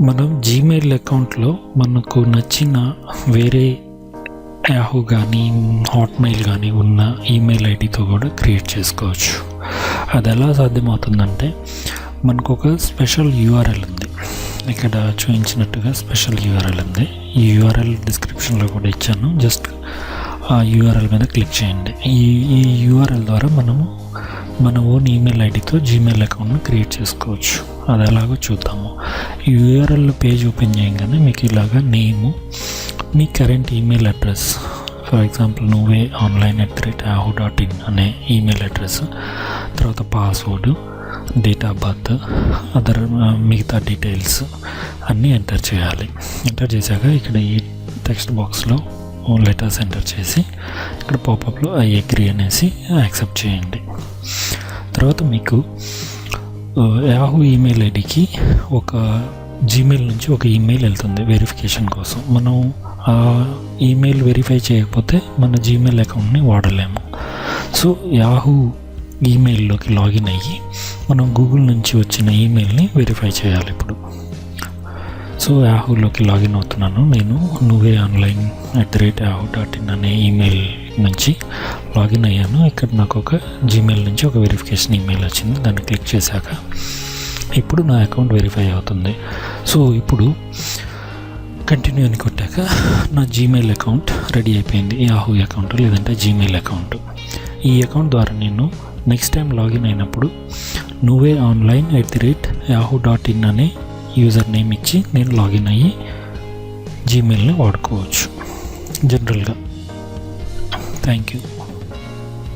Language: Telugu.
మనం జీమెయిల్ అకౌంట్లో మనకు నచ్చిన వేరే యాహూ కానీ హాట్మెయిల్ కానీ ఉన్న ఈమెయిల్ ఐడితో కూడా క్రియేట్ చేసుకోవచ్చు. అది ఎలా సాధ్యమవుతుందంటే మనకు ఒక స్పెషల్ యూఆర్ఎల్ ఉంది. ఇక్కడ చూపించినట్టుగా స్పెషల్ యూఆర్ఎల్ ఉంది. ఈ యూఆర్ఎల్ డిస్క్రిప్షన్లో కూడా ఇచ్చాను. జస్ట్ ఆ యూఆర్ఎల్ మీద క్లిక్ చేయండి. ఈ ఈ యూఆర్ఎల్ ద్వారా మనము మన ఓన్ ఈమెయిల్ ఐడితో జీమెయిల్ అకౌంట్ని క్రియేట్ చేసుకోవచ్చు. అది ఎలాగో చూద్దాము. ఈ యూఆర్ఎల్ పేజ్ ఓపెన్ చేయగానే మీకు ఇలాగా name me current email address for example నువ్వే online at the rate Yahoo dot in అనే ఈమెయిల్ అడ్రస్ తర్వాత password date of birth other మిగతా డీటెయిల్స్ అన్నీ ఎంటర్ చేయాలి. ఎంటర్ చేశాక ఇక్కడ ఈ టెక్స్ట్ బాక్స్లో లెటర్స్ ఎంటర్ చేసి ఇక్కడ పాపప్లో ఐ అగ్రి అనేసి యాక్సెప్ట్ చేయండి. తర్వాత మీకు యాహూ ఈమెయిల్ ఐడికి ఒక జీమెయిల్ నుంచి ఒక ఈమెయిల్ వెళ్తుంది వెరిఫికేషన్ కోసం. మనం ఆ ఈమెయిల్ వెరిఫై చేయకపోతే మన జీమెయిల్ అకౌంట్ని వాడలేము. సో యాహూ ఈమెయిల్లోకి లాగిన్ అయ్యి మనం గూగుల్ నుంచి వచ్చిన ఈమెయిల్ని వెరిఫై చేయాలి ఇప్పుడు. సో యాహూలోకి లాగిన్ అవుతున్నాను. నేను నువ్వే online at the rate Yahoo dot in అనే ఈమెయిల్ నుంచి లాగిన్ అయ్యాను. ఇక్కడ నాకు ఒక జీమెయిల్ నుంచి ఒక వెరిఫికేషన్ ఈమెయిల్ వచ్చింది. దాన్ని క్లిక్ చేశాక ఇప్పుడు నా అకౌంట్ వెరిఫై అవుతుంది. సో ఇప్పుడు కంటిన్యూ అని కొట్టాక నా జీమెయిల్ అకౌంట్ రెడీ అయిపోయింది. యాహూ అకౌంట్ లేదంటే జీమెయిల్ అకౌంట్ ఈ అకౌంట్ ద్వారా నేను నెక్స్ట్ టైం లాగిన్ అయినప్పుడు నువ్వే online at the rate Yahoo dot in అనే యూజర్ నేమ్ ఇచ్చి నేను లాగిన్ అయ్యి జీమెయిల్ని వాడుకోవచ్చు. జనరల్గా Thank you.